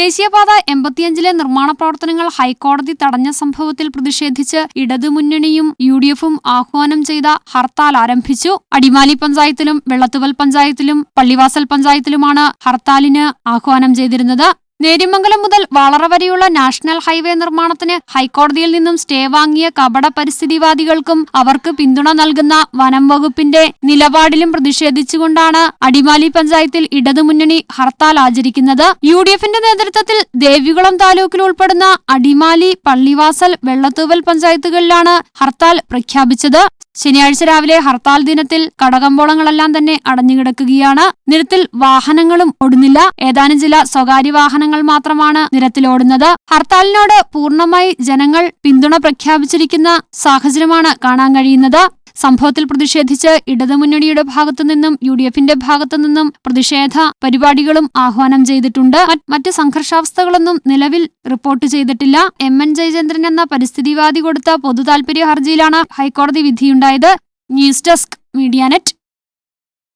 ദേശീയപാത എൺപത്തിയഞ്ചിലെ നിർമ്മാണ പ്രവർത്തനങ്ങൾ ഹൈക്കോടതി തടഞ്ഞ സംഭവത്തിൽ പ്രതിഷേധിച്ച് ഇടതുമുന്നണിയും യു ഡി എഫും ആഹ്വാനം ചെയ്ത ഹർത്താൽ ആരംഭിച്ചു. അടിമാലി പഞ്ചായത്തിലും വെള്ളത്തുവൽ പഞ്ചായത്തിലും പള്ളിവാസൽ പഞ്ചായത്തിലുമാണ് ഹർത്താലിന് ആഹ്വാനം ചെയ്തിരുന്നത്. നേര്യമംഗലം മുതൽ വളറ വരെയുള്ള നാഷണൽ ഹൈവേ നിർമ്മാണത്തിന് ഹൈക്കോടതിയിൽ നിന്നും സ്റ്റേ വാങ്ങിയ കപട പരിസ്ഥിതിവാദികൾക്കും അവർക്ക് പിന്തുണ നൽകുന്ന വനം വകുപ്പിന്റെ നിലപാടിലും പ്രതിഷേധിച്ചുകൊണ്ടാണ് അടിമാലി പഞ്ചായത്തിൽ ഇടതുമുന്നണി ഹർത്താൽ ആചരിക്കുന്നത്. യു ഡി എഫിന്റെ നേതൃത്വത്തിൽ ദേവികുളം താലൂക്കിൽ ഉൾപ്പെടുന്ന അടിമാലി പള്ളിവാസൽ വെള്ളത്തൂവൽ പഞ്ചായത്തുകളിലാണ് ഹർത്താൽ പ്രഖ്യാപിച്ചത്. ശനിയാഴ്ച രാവിലെ ഹർത്താൽ ദിനത്തിൽ കടകമ്പോളങ്ങളെല്ലാം തന്നെ അടഞ്ഞുകിടക്കുകയാണ്. നിരത്തിൽ വാഹനങ്ങളും ഓടുന്നില്ല. ഏതാനും ചില സ്വകാര്യ വാഹനങ്ങൾ മാത്രമാണ് നിരത്തിലോടുന്നത്. ഹർത്താലിനോട് പൂർണമായി ജനങ്ങൾ പിന്തുണ പ്രഖ്യാപിച്ചിരിക്കുന്ന സാഹചര്യമാണ് കാണാൻ കഴിയുന്നത്. സംഭവത്തിൽ പ്രതിഷേധിച്ച് ഇടതുമുന്നണിയുടെ ഭാഗത്തുനിന്നും യു ഡി എഫിന്റെ ഭാഗത്തുനിന്നും പ്രതിഷേധ പരിപാടികളും ആഹ്വാനം ചെയ്തിട്ടുണ്ട്. മറ്റ് സംഘർഷാവസ്ഥകളൊന്നും നിലവിൽ റിപ്പോർട്ട് ചെയ്തിട്ടില്ല. എം. എൻ. ജയചന്ദ്രൻ എന്ന പരിസ്ഥിതിവാദി കൊടുത്ത പൊതുതാൽപര്യ ഹർജിയിലാണ് ഹൈക്കോടതി വിധിയുണ്ടായത്. News desk Medianet